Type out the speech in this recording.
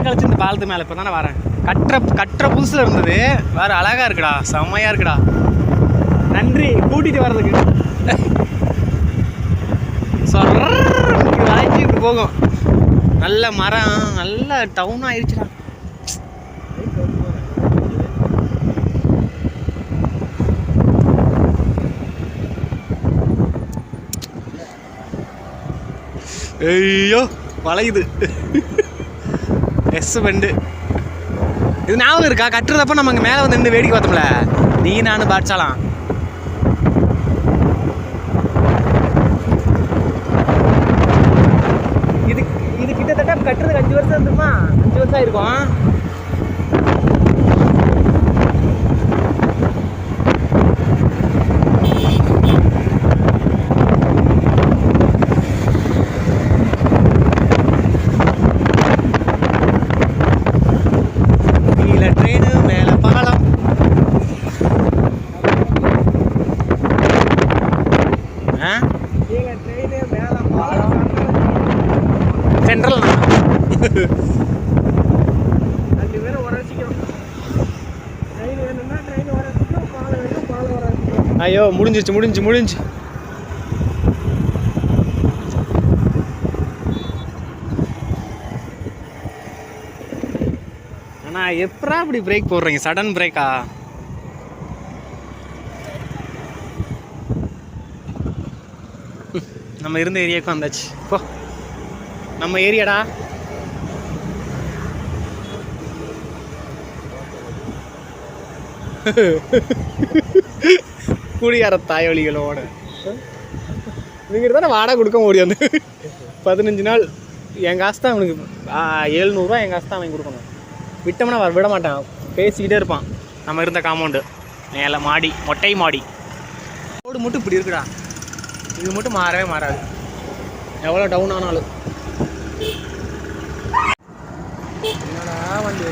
நாள் கழிச்சு இந்த பாலத்து மேலே இப்போ தானே வரேன். கட்டுற கட்டுற புதுசில் இருந்தது. வேறு அழகாக இருக்குடா செம்மையாக இருக்குடா. நன்றி கூட்டிகிட்டு வர்றதுக்கு. சொல்ற இப்படி இப்படி போகும். நல்ல மரம் நல்ல டவுன் ஆயிடுச்சுடா ஐயோ வளையுது. எஸ் பெண்டு இது ஞாபகம் இருக்கா? கட்டுறதப்ப நம்ம அங்கே மேலே வந்து நின்று வேடிக்கை பார்த்தோம்ல. நீ நானும் பாட்சாலாம் இது இது கிட்டத்தட்ட கட்டுறதுக்கு அஞ்சு வருஷம் இருந்துமா அஞ்சு வருஷம் ஆயிருக்கும். உரைச்சிக்கும் ஐயோ முடிஞ்சிச்சு முடிஞ்சு முடிஞ்சு. அண்ணா எப்படா இப்படி பிரேக் போடுறீங்க? சடன் பிரேக்கா நம்ம இருந்த ஏரியாவுக்கு வந்தாச்சு. போ. நம்ம ஏரியாடா. குடியார தாயொலிகளோட. நீங்க தானே வாடகை கொடுக்க முடியாது பதினஞ்சு நாள். என் காசு தான் அவனுக்கு ஏழ்நூறுவா என் காசு தான் அவன் கொடுக்கணும். விட்டோம்னா விட மாட்டான். பேசிக்கிட்டே இருப்பான். நம்ம இருந்த காம்பவுண்டு மேலே மாடி மொட்டை மாடி. ரோடு மட்டும் இப்படி இருக்குடா. இது மட்டும் மாறவே மாறாது. எவ்வளோ டவுன் ஆனாலும். என்னடா வந்து